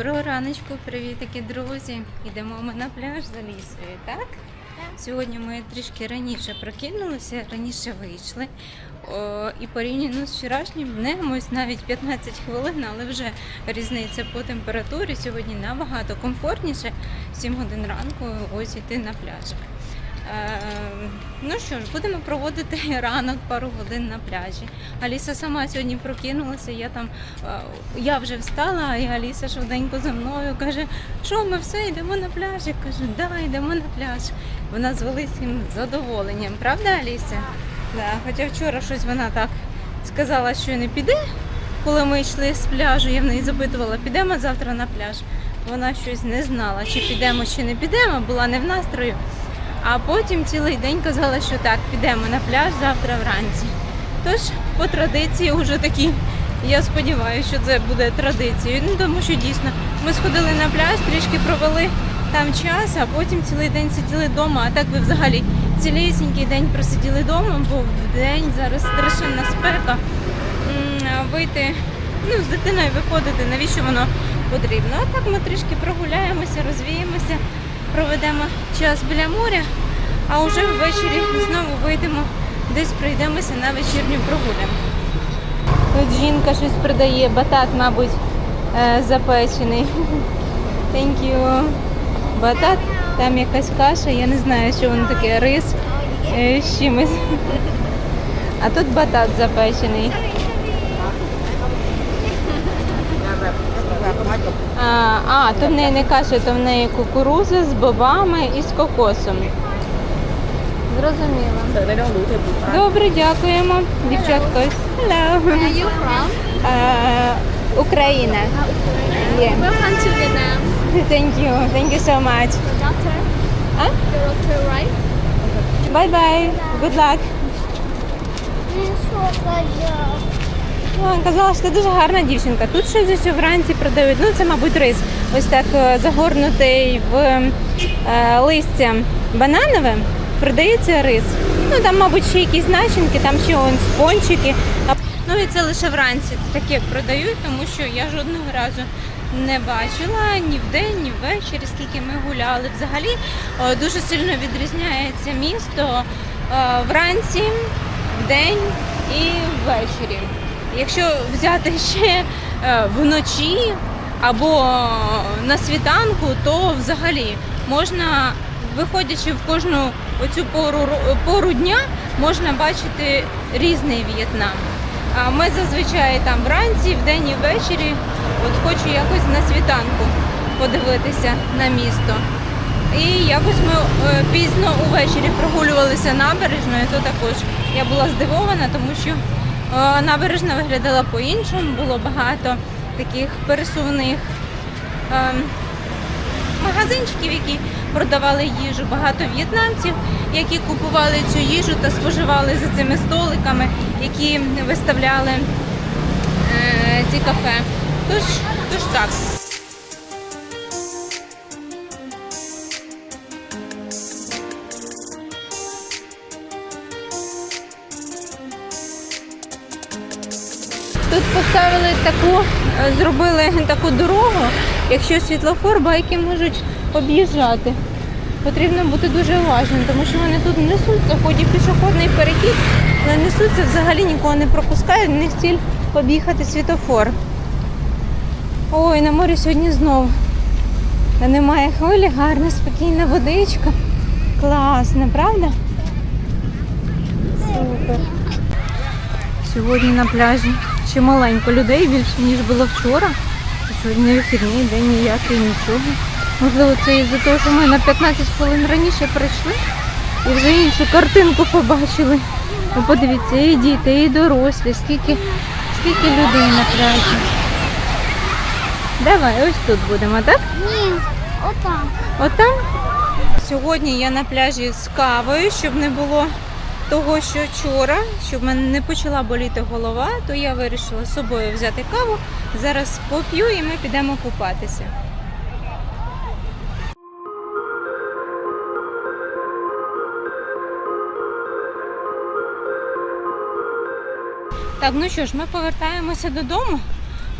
Доброго раночку, привітики, друзі. Йдемо ми на пляж за лісою, так? Сьогодні ми трішки раніше прокинулися, раніше вийшли. О, і порівняно з вчорашнім днем, ось навіть 15 хвилин, але вже різниця по температурі сьогодні набагато комфортніше. 7 годин ранку ось йти на пляж. Е, ну що ж, будемо проводити ранок пару годин на пляжі. Аліса сама сьогодні прокинулася. Я там е, я вже встала, і Аліса швиденько за мною каже, що ми все йдемо на пляж. Я кажу, да, йдемо на пляж. Вона з великим задоволенням, правда, Аліса? Да, хоча вчора щось вона так сказала, що не піде. Коли ми йшли з пляжу, я в неї запитувала, підемо завтра на пляж. Вона щось не знала, чи підемо, чи не підемо, була не в настрою. А потім цілий день казала, що так, підемо на пляж завтра вранці. Тож, по традиції, вже такі, я сподіваюся, що це буде традицією. Ну тому що дійсно ми сходили на пляж, трішки провели там час, а потім цілий день сиділи вдома. А так ви взагалі цілісінький день просиділи вдома, бо в день зараз страшенна спека. Вийти ну, з дитиною виходити, навіщо воно потрібно? А так ми трішки прогуляємося, розвіємося, проведемо час біля моря, а вже ввечері знову вийдемо, десь прийдемося на вечірню прогулянку. Тут жінка щось продає, батат, мабуть, е, запечений. Thank you. Батат, там якась каша, я не знаю, що воно таке, рис е, з чимось. А тут батат запечений. А, то в неї не каша, то в неї кукуруза з бобами і з кокосом. Зрозуміло. Добре, дякуємо. Дівчатка. Hello. Where are you from? Uh, Ukraine. Uh, Yeah. Welcome to Vietnam. Thank you. Thank you so much. The doctor? Huh? The doctor, right? Bye-bye. Good luck. Казала, що ти дуже гарна дівчинка. Тут щось ось вранці продають. Ну, це, мабуть, рис. Ось так е, загорнутий в е, листя бананове. Продається рис. Ну там, мабуть, ще якісь начинки, там ще он спончики. Ну і це лише вранці таке продають, тому що я жодного разу не бачила ні вдень, ні ввечері, скільки ми гуляли. Взагалі е, дуже сильно відрізняється місто е, вранці, вдень і ввечері. Якщо взяти ще е, вночі або на світанку, то взагалі можна, виходячи в кожну оцю пору, пору дня, можна бачити різний В'єтнам. А ми зазвичай там вранці, вдень і ввечері, от хочу якось на світанку подивитися на місто. І якось ми е, пізно увечері прогулювалися набережною, то також я була здивована, тому що набережна виглядала по-іншому, було багато таких пересувних ем, магазинчиків, які продавали їжу, багато в'єтнамців, які купували цю їжу та споживали за цими столиками, які виставляли е, ці кафе. Тож, тож так. Поставили таку, е, зробили таку дорогу, якщо світлофор, байки можуть об'їжджати. Потрібно бути дуже уважним, тому що вони тут несуться, хоч і пішохідний перехід, але несуться, взагалі нікого не пропускають, в них ціль об'їхати світлофор. Ой, на морі сьогодні знов немає хвилі, гарна, спокійна водичка. Класно, правда? Супер. Сьогодні на пляжі ще маленько людей більше, ніж було вчора. Сьогодні вихідний день ніякий, нічого. Можливо, це із-за того, що ми на 15 хвилин раніше прийшли і вже іншу картинку побачили. Ну, подивіться, і діти, і дорослі, скільки, скільки людей на пляжі. Давай, ось тут будемо, так? Ні, отам. Отам. Сьогодні я на пляжі з кавою, щоб не було того, що вчора, щоб мене не почала боліти голова, то я вирішила з собою взяти каву. Зараз поп'ю і ми підемо купатися. Так, ну що ж, ми повертаємося додому.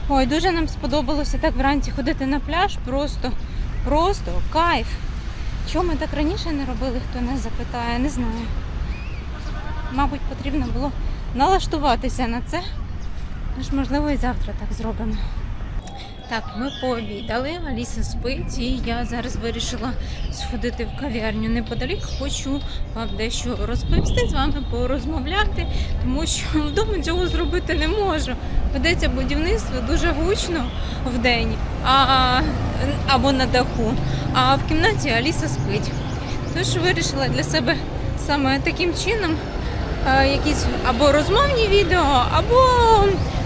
Ой, дуже нам сподобалося так вранці ходити на пляж. Просто, просто кайф. Чому ми так раніше не робили, хто нас запитає, не знаю. Мабуть, потрібно було налаштуватися на це. Тож, можливо, і завтра так зробимо. Так, ми пообідали, Аліса спить, і я зараз вирішила сходити в кав'ярню неподалік. Хочу вам дещо розповісти з вами, порозмовляти, тому що вдома цього зробити не можу. Ведеться будівництво дуже гучно в день а, або на даху, а в кімнаті Аліса спить. Тож вирішила для себе саме таким чином якісь або розмовні відео, або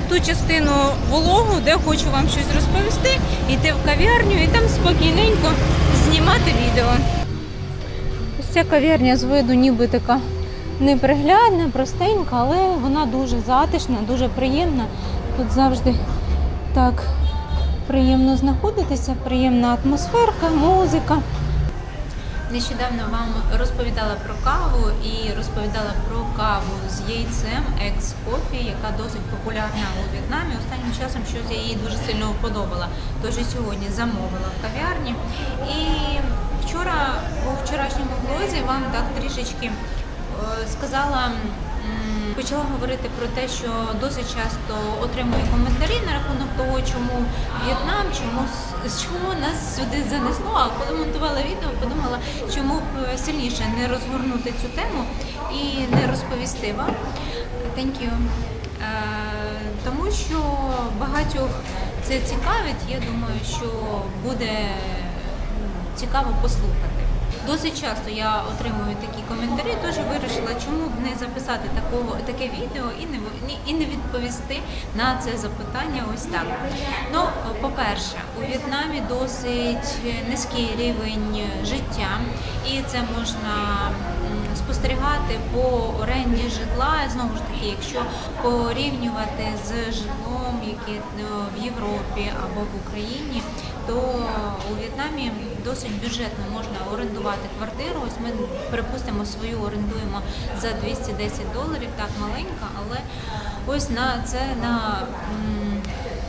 ту частину вологу, де хочу вам щось розповісти, йти в кав'ярню і там спокійненько знімати відео. Ось ця кав'ярня з виду ніби така неприглядна, простенька, але вона дуже затишна, дуже приємна. Тут завжди так приємно знаходитися, приємна атмосферка, музика. Нещодавно вам розповідала про каву і розповідала про каву з яйцем Ex Coffee, яка досить популярна у В'єтнамі. Останнім часом щось я її дуже сильно вподобала. Тож і сьогодні замовила в кав'ярні. І вчора у вчорашньому блозі вам так трішечки е, сказала. Почала говорити про те, що досить часто отримую коментарі на рахунок того, чому В'єтнам, чому с- чому нас сюди занесло. А коли монтувала відео, подумала, чому б сильніше не розгорнути цю тему і не розповісти вам. Thank you. Е, тому що багатьох це цікавить. Я думаю, що буде цікаво послухати. Досить часто я отримую такі коментарі, тож вирішила, чому б не записати такого таке відео і не і не відповісти на це запитання. Ось так. Ну, по-перше, у В'єтнамі досить низький рівень життя, і це можна спостерігати по оренді житла. Знову ж таки, якщо порівнювати з житлом, яке е, в Європі або в Україні, то у В'єтнамі досить бюджетно можна орендувати квартиру. Ось ми припустимо свою орендуємо за 210 доларів, так маленька, але ось на це на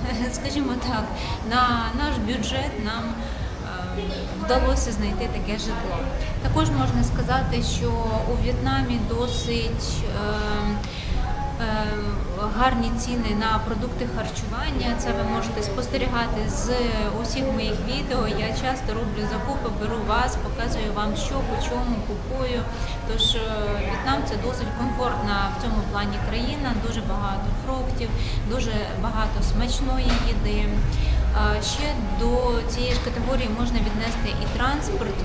скажімо так, на наш бюджет нам е, вдалося знайти таке житло. Також можна сказати, що у В'єтнамі досить е, е, гарні ціни на продукти харчування. Це ви можете спостерігати з усіх моїх відео. Я часто роблю закупи, беру вас, показую вам, що по чому купую. Тож е, В'єтнам це досить комфортна в цьому плані країна, дуже багато фруктів, дуже багато смачної їди. Ще до цієї ж категорії можна віднести і транспорт.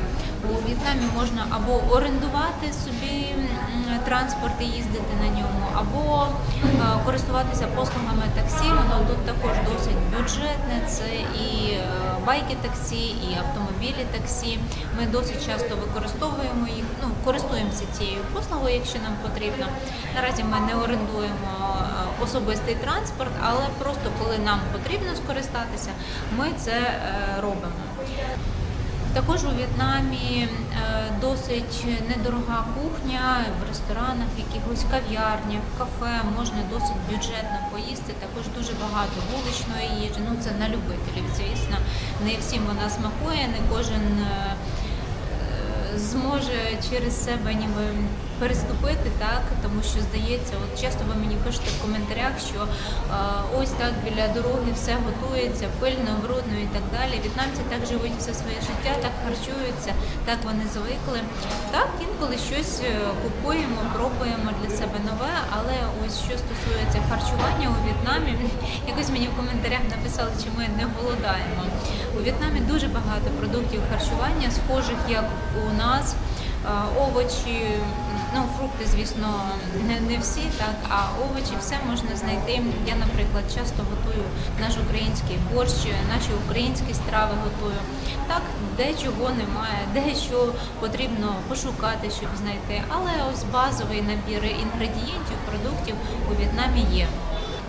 У В'єтнамі можна або орендувати собі транспорт і їздити на ньому, або е, користуватися послугами таксі. Воно тут також досить бюджетне. Це і е, байки таксі, і автомобілі таксі. Ми досить часто використовуємо їх, ну користуємося цією послугою, якщо нам потрібно. Наразі ми не орендуємо е, особистий транспорт, але просто коли нам потрібно скористатися, ми це робимо. Також у В'єтнамі е, досить недорога кухня в ресторанах, якихось кав'ярнях, кафе можна досить бюджетно поїсти. Також дуже багато вуличної їжі. Ну це на любителів, звісно. Не всім вона смакує, не кожен е, зможе через себе ніби переступити, так тому що здається, от часто ви мені пишете в коментарях, що е, ось так біля дороги все готується, пильно, брудно і так далі. В'єтнамці так живуть все своє життя, так харчуються, так вони звикли. Так, інколи щось е, купуємо, пробуємо для себе нове, але ось що стосується харчування у В'єтнамі, якось мені в коментарях написали, чи ми не голодаємо. У В'єтнамі дуже багато продуктів харчування, схожих як у нас. Е, Овочі, ну фрукти, звісно, не, не всі, так, а овочі все можна знайти. Я, наприклад, часто готую наш український борщ, наші українські страви готую. Так, дечого немає, дещо потрібно пошукати, щоб знайти. Але ось базовий набір інгредієнтів, продуктів у В'єтнамі є.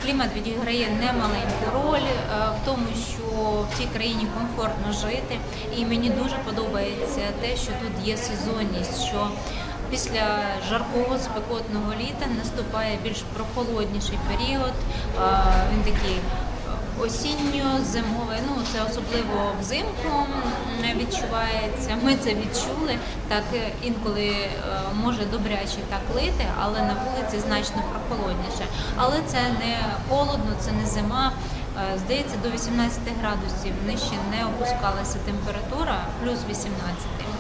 Клімат відіграє немаленьку роль е, в тому, що в цій країні комфортно жити, і мені дуже подобається те, що тут є сезонність. що Після жаркого спекотного літа наступає більш прохолодніший період. Він такий осінньо-зимове, ну це особливо взимку відчувається. Ми це відчули. Так е, інколи е, може добряче так лити, але на вулиці значно прохолодніше. Але це не холодно, це не зима. Е, Здається, до 18 градусів нижче не опускалася температура, плюс 18 е,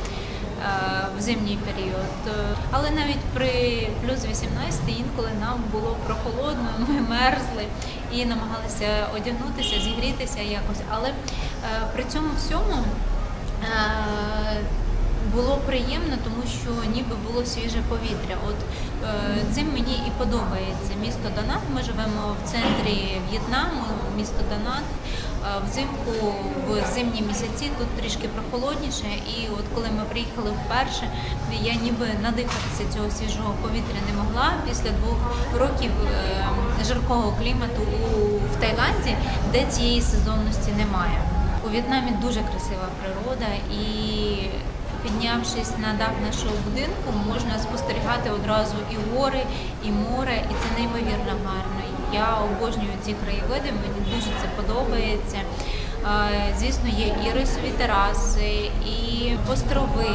в зимній період. Е, Але навіть при плюс 18 інколи нам було прохолодно, ми мерзли і намагалися одягнутися, зігрітися якось. Але е, при цьому всьому е, було приємно, тому що ніби було свіже повітря. От е, цим мені і подобається місто Донат. Ми живемо в центрі В'єтнаму, місто Донат. Е, Взимку в зимні місяці тут трішки прохолодніше, і от коли ми приїхали вперше, я ніби надихатися цього свіжого повітря не могла після двох років е, жаркого клімату в Таїланді, де цієї сезонності немає. У В'єтнамі дуже красива природа і піднявшись на дах нашого будинку, можна спостерігати одразу і гори, і море, і це неймовірно гарно. Я обожнюю ці краєвиди, мені дуже це подобається. Е, Звісно, є і рисові тераси, і острови,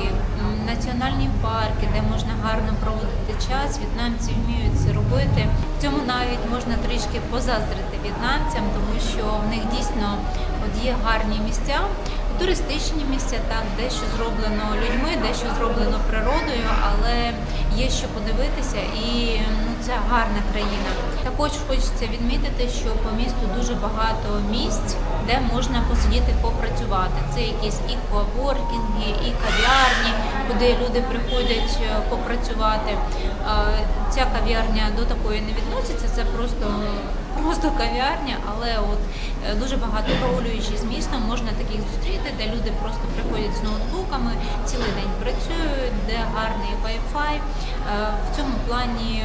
національні парки, де можна гарно проводити час. В'єтнамці вміють це робити. В цьому навіть можна трішки позаздрити в'єтнамцям, тому що в них дійсно от є гарні місця. Туристичні місця, так, дещо зроблено людьми, дещо зроблено природою, але є що подивитися, і ну, це гарна країна. Також хочеться відмітити, що по місту дуже багато місць, де можна посидіти попрацювати. Це якісь і коворкінги, і кав'ярні, куди люди приходять е, попрацювати. Е, Ця кав'ярня до такої не відноситься, це просто просто кав'ярня, але от е, дуже багато прогулюючи з містом, можна таких зустріти, де люди просто приходять з ноутбуками, цілий день працюють, де гарний Wi-Fi. Е, В цьому плані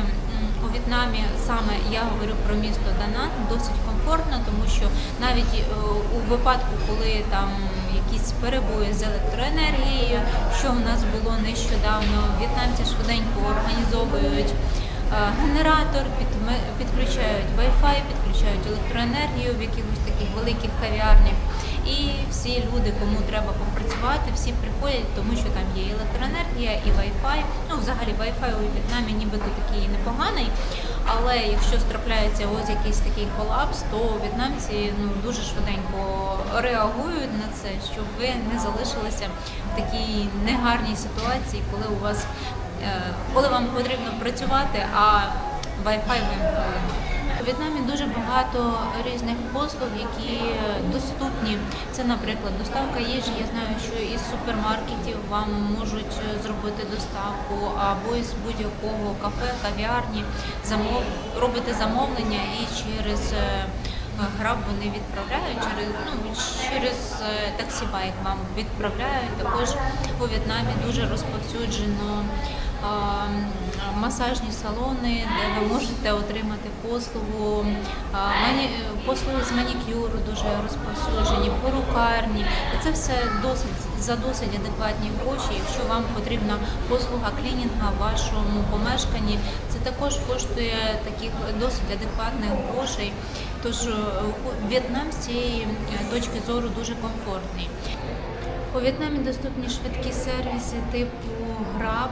у В'єтнамі саме я говорю про місто Данат, досить комфортно, тому що навіть е, у випадку, коли там якісь перебої з електроенергією, що в нас було нещодавно, в'єтнамці швиденько організовують. Е, Генератор підключають Wi-Fi, підключають електроенергію в якихось таких великих кав'ярнях. І всі люди, кому треба попрацювати, всі приходять, тому що там є електроенергія, і Wi-Fi. Ну, взагалі, Wi-Fi у В'єтнамі нібито такий непоганий. Але якщо трапляється ось якийсь такий колапс, то в'єтнамці ну дуже швиденько реагують на це, щоб ви не залишилися в такій негарній ситуації, коли у вас коли вам потрібно працювати, а Wi-Fi вимкнули. У В'єтнамі дуже багато різних послуг, які доступні. Це, наприклад, доставка їжі. Я знаю, що із супермаркетів вам можуть зробити доставку або із будь-якого кафе, кав'ярні, замов... робити замовлення і через е, граб вони відправляють через ну через е, таксібайк вам відправляють. Також у В'єтнамі дуже розповсюджено масажні салони, де ви можете отримати послугу, послуги з манікюру дуже розповсюджені, порукарні. І це все досить за досить адекватні гроші. Якщо вам потрібна послуга клінінга в вашому помешканні, це також коштує таких досить адекватних грошей. Тож е, В'єтнам з цієї е, точки зору дуже комфортний. У В'єтнамі доступні швидкі сервіси типу Grab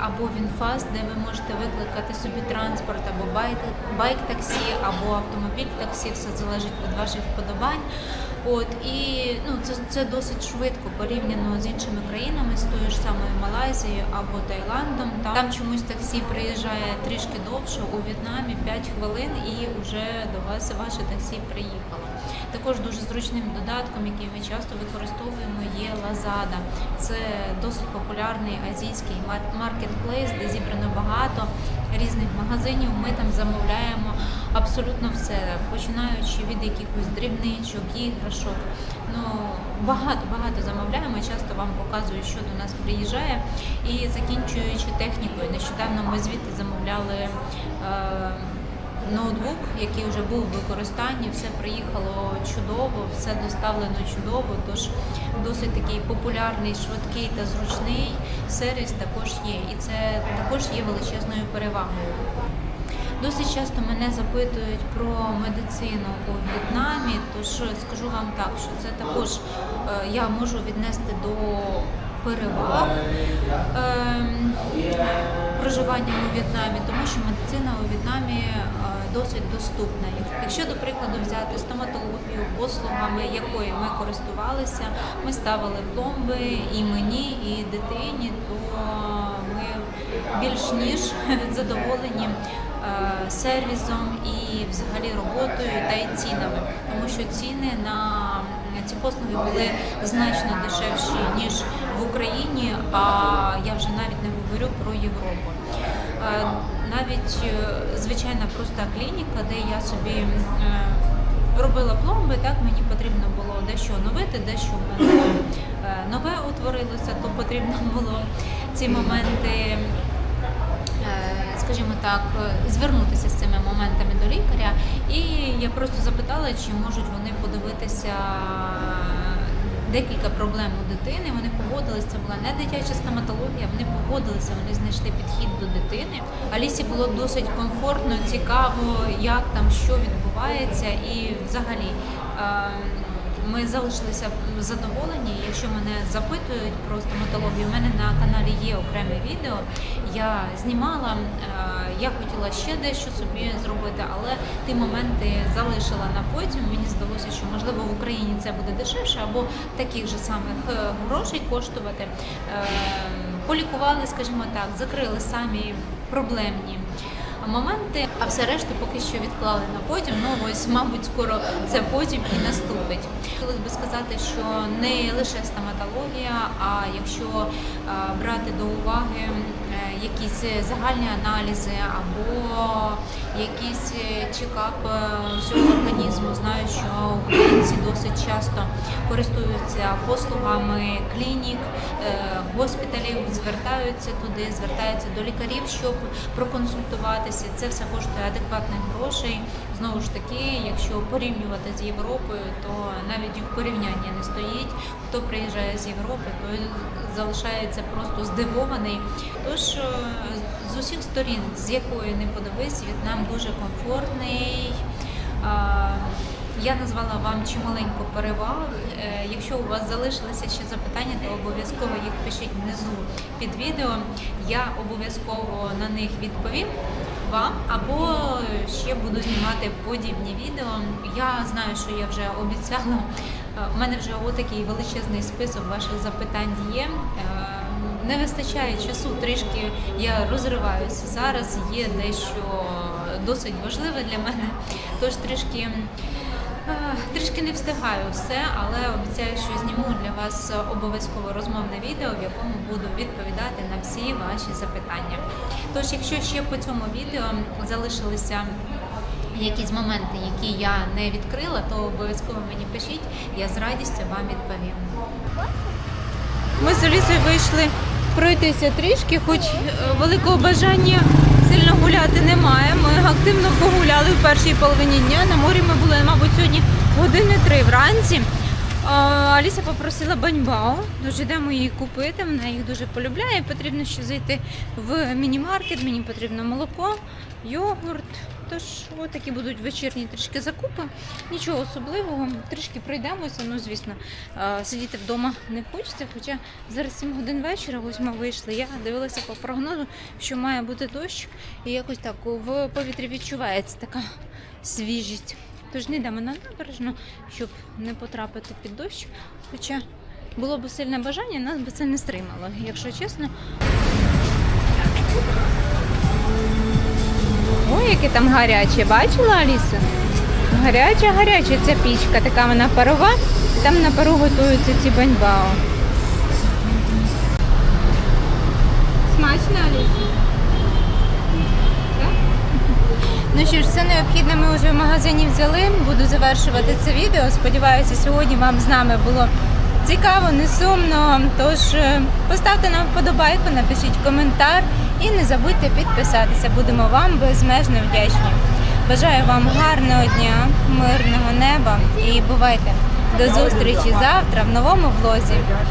або Вінфаст, де ви можете викликати собі транспорт або байк, байк-таксі, або автомобіль-таксі, все залежить від ваших вподобань. От і ну це, це досить швидко порівняно з іншими країнами, з тою ж самою Малайзією або Таїландом. Там, там чомусь таксі приїжджає трішки довше. У В'єтнамі 5 хвилин і вже до вас ваше таксі приїхало. Також дуже зручним додатком, який ми часто використовуємо, є Lazada. Це досить популярний азійський мар- маркетплейс, де зібрано багато різних магазинів. Ми там замовляємо абсолютно все, починаючи від якихось дрібничок, іграшок. Ну багато багато замовляємо. Часто вам показують, що до нас приїжджає, і закінчуючи технікою. Нещодавно ми звідти замовляли. Е- ноутбук, який вже був у використанні, все приїхало чудово, все доставлено чудово. Тож досить такий популярний, швидкий та зручний сервіс також є, і це також є величезною перевагою. Досить часто мене запитують про медицину у В'єтнамі, тож скажу вам так, що це також е, я можу віднести до переваг ем, проживання у В'єтнамі, тому що медицина у В'єтнамі е, досить доступна. Якщо, до прикладу, взяти стоматологію, послугами якої ми користувалися, ми ставили пломби і мені, і дитині, то ми більш ніж задоволені сервісом і взагалі роботою та й цінами, тому що ціни на ці послуги були значно дешевші ніж в Україні, а я вже навіть не говорю про Європу. Е, Навіть е, звичайна проста клініка, де я собі е, робила пломби, так мені потрібно було дещо оновити, дещо в мене е, нове утворилося, то потрібно було ці моменти е, скажімо так, звернутися з цими моментами до лікаря. І я просто запитала, чи можуть вони подивитися декілька проблем у дитини. Вони погодилися, це була не дитяча стоматологія, вони погодилися, вони знайшли підхід до дитини. Алісі було досить комфортно, цікаво, як там що відбувається, і взагалі. Ми залишилися задоволені. Якщо мене запитують про стоматологію, у мене на каналі є окреме відео. Я знімала, е, я хотіла ще дещо собі зробити, але ті моменти залишила на потім. Мені здалося, що можливо в Україні це буде дешевше або таких же самих е, грошей коштувати. Е, Полікували, скажімо так, закрили самі проблемні моменти, а все решта поки що відклали на потім. Ну ось, мабуть, скоро це потім і наступить. Хотілося би сказати, що не лише стоматологія, а якщо е, брати до уваги якісь загальні аналізи або якийсь е, чекап е, всього організму, знаю, що українці досить часто користуються послугами клінік, е, госпіталів, звертаються туди, звертаються до лікарів, щоб проконсультуватися. Це все коштує адекватних грошей. Знову ж таки, якщо порівнювати з Європою, то навіть в порівнянні не стоїть. Хто приїжджає з Європи, той залишається просто здивований. Тож е, з усіх сторін, з якої не подивись, В'єтнам дуже комфортний. Я назвала вам чималеньку переваг. Е, Якщо у вас залишилися ще запитання, то обов'язково їх пишіть внизу під відео. Я обов'язково на них відповім вам або ще буду знімати подібні відео. Я знаю, що я вже обіцяла. Е, У мене вже отакий величезний список ваших запитань є. Е, Не вистачає часу, трішки я розриваюся. Зараз є дещо досить важливе для мене, тож трішки. Е, Трішки не встигаю все, але обіцяю, що зніму для вас обов'язково розмовне відео, в якому буду відповідати на всі ваші запитання. Тож, якщо ще по цьому відео залишилися якісь моменти, які я не відкрила, то обов'язково мені пишіть, я з радістю вам відповім. Ми з Олісою вийшли пройтися трішки, хоч е, великого бажання сильно гуляти немає. Ми активно погуляли в першій половині дня. На морі ми були, мабуть, сьогодні години три вранці. Аліся попросила баньбао, дуже йдемо її купити. Вона їх дуже полюбляє. Потрібно ще зайти в міні-маркет. Мені потрібно молоко, йогурт. Тож отакі будуть вечірні трішки закупи. Нічого особливого. Трішки пройдемося. Ну, звісно, сидіти вдома не хочеться. Хоча зараз 7 годин вечора, ось ми вийшли. Я дивилася по прогнозу, що має бути дощ, і якось так в повітрі відчувається така свіжість. Тож не йдемо на набережну, щоб не потрапити під дощ. Хоча було б сильне бажання, нас би це не стримало, якщо чесно. Ой, яке там гаряче, бачила Аліса? Гаряча, гаряча ця пічка, така вона парова, там на пару готуються ці баньбао. Смачно, Аліса? Ну що ж, все необхідне ми вже в магазині взяли. Буду завершувати це відео. Сподіваюся, сьогодні вам з нами було цікаво, не сумно. Тож е, поставте нам вподобайку, напишіть коментар і не забудьте підписатися. Будемо вам безмежно вдячні. Бажаю вам гарного дня, мирного неба і бувайте. До зустрічі завтра в новому влозі.